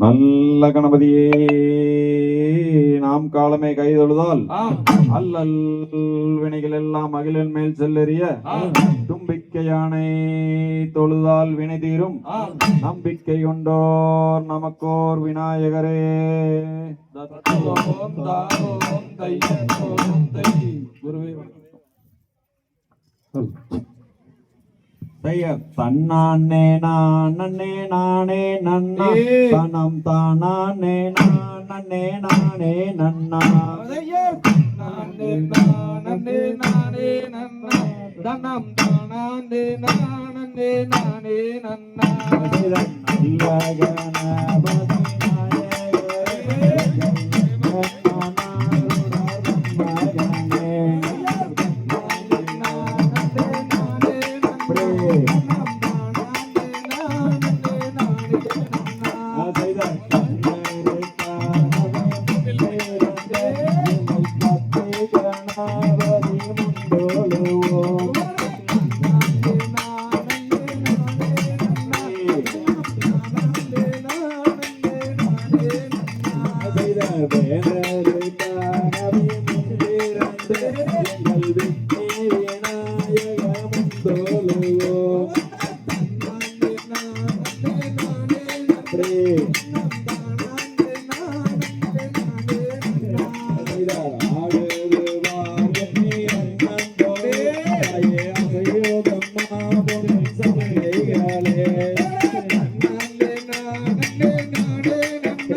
நல்ல கணபதியே நாம் காலமே கைதொழுதால் அல்லல் வினைகள் எல்லாம் அகிலன் மேல் செல்லெறிய ஆம். தும்பிக்கை யானை தொழுதால் வினை தீரும். நம்பிக்கை கொண்டோர் நமக்கோர் விநாயகரே. குருவே செய்ய தன்னானே நானே நானே நன்னா. தனம் தானானே நானே நானே நன்னா. நானே நானே நானே நன்னா. தனம் தானே நானே நானே நன்னா. ஓதி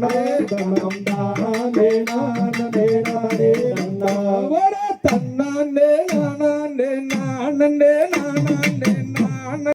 దండ దండ దండ దండ దండ